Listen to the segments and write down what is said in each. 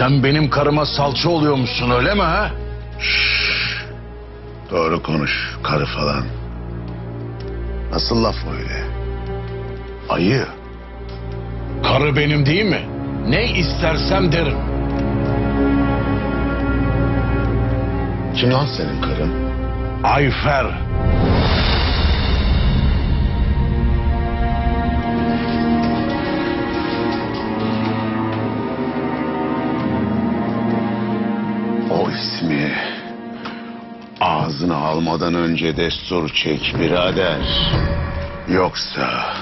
Sen benim karıma salça oluyormuşsun öyle mi ha? Doğru konuş karı falan. Nasıl laf öyle? Ayı. Karı benim değil mi? Ne istersem derim. Kim lan senin karın? Ayfer. O ismi ağzına almadan önce destur çek birader. Yoksa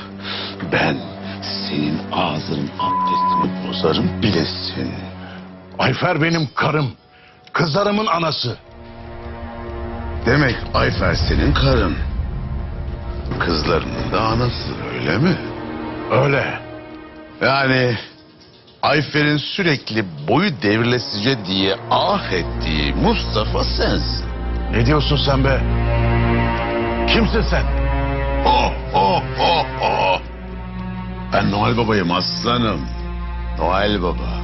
ben senin ağzının abdestini bozarım bilesin. Ayfer benim karım. Kızlarımın anası. Demek Ayfer senin karın. Kızlarının da anası öyle mi? Öyle. Yani Ayfer'in sürekli boyu devrilesice diye ah ettiği Mustafa sensin. Ne diyorsun sen be? Kimsin sen? Oh oh oh oh. Ben Noel Baba'yım aslanım. Noel Baba.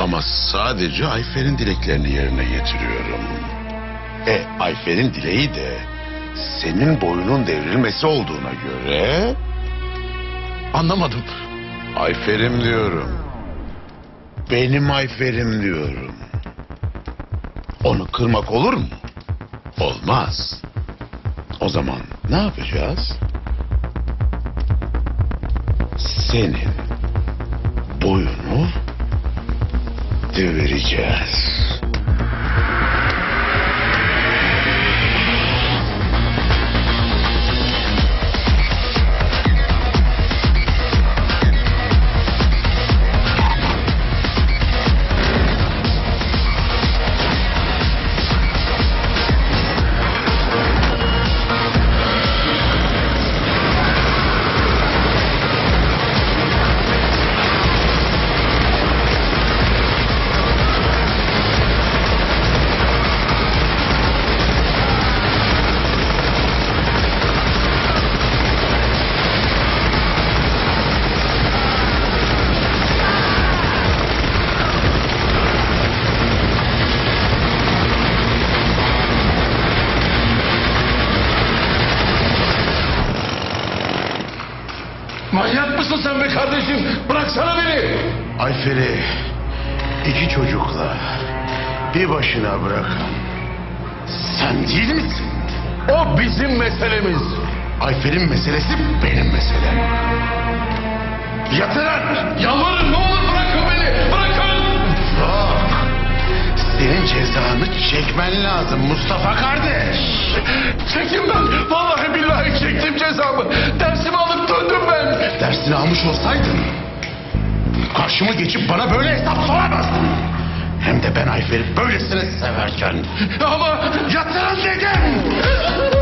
Ama sadece Ayfer'in dileklerini yerine getiriyorum. E Ayfer'in dileği de senin boyunun devrilmesi olduğuna göre Anlamadım. Ayfer'im diyorum. Benim Ayfer'im diyorum. Onu kırmak olur mu? Olmaz. O zaman ne yapacağız? Senin boyunu devireceğiz. Mısın sen be kardeşim? Bıraksana beni. Ayfer'i iki çocukla bir başına bırakan sen değil misin? O bizim meselemiz. Ayfer'in meselesi benim meselem. Yeter lan! Yalvarırım ne olur bırakın beni. Bırakın. Yok. Senin cezanı çekmen lazım Mustafa kardeş. Çektim ben. Vallahi billahi çektim cezamı. Dersimi alıp döndüm ben. Dersini almış olsaydın karşıma geçip bana böyle hesap soramazdın. Hem de ben Ayfer'i böylesine severken. Ama Yatırın dedim!